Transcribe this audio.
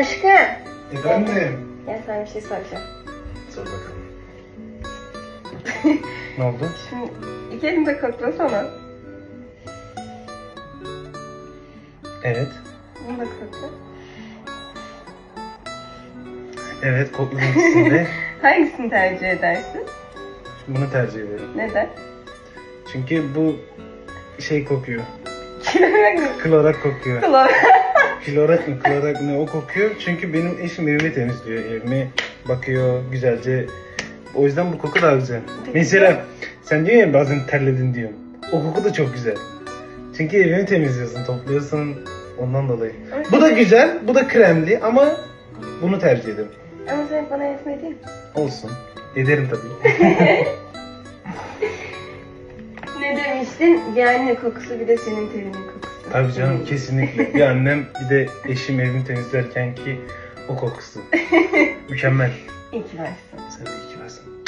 Aşkım. Efendim? Gel sana bir şey soracağım. Sor bakalım. ne oldu? Şimdi iki elimde koklasana. Evet. Bunu da kokla. Evet koklamak ikisinde. Hangisini tercih edersin? Bunu tercih ederim. Neden? Çünkü bu şey kokuyor. Klorak kokuyor. Kulağım. Klorak mı klorak ne o kokuyor. Çünkü benim eşim evimi temizliyor. Evime bakıyor güzelce. O yüzden bu koku daha güzel. Mesela sen diyor ya bazen terledin diyor. O koku da çok güzel. Çünkü evini temizliyorsun, topluyorsun ondan dolayı. Bu da güzel, bu da kremli ama bunu tercih ederim. Ama sen bana etmedin. Olsun. Ederim tabii. Ne demiştin? Yani kokusu bir de senin teninin kokusu. Tabii canım kesinlikle. Bir annem bir de eşim evimi temizlerken ki o kokusu. Mükemmel. İyi ki varsın. Sen de iyi ki varsın.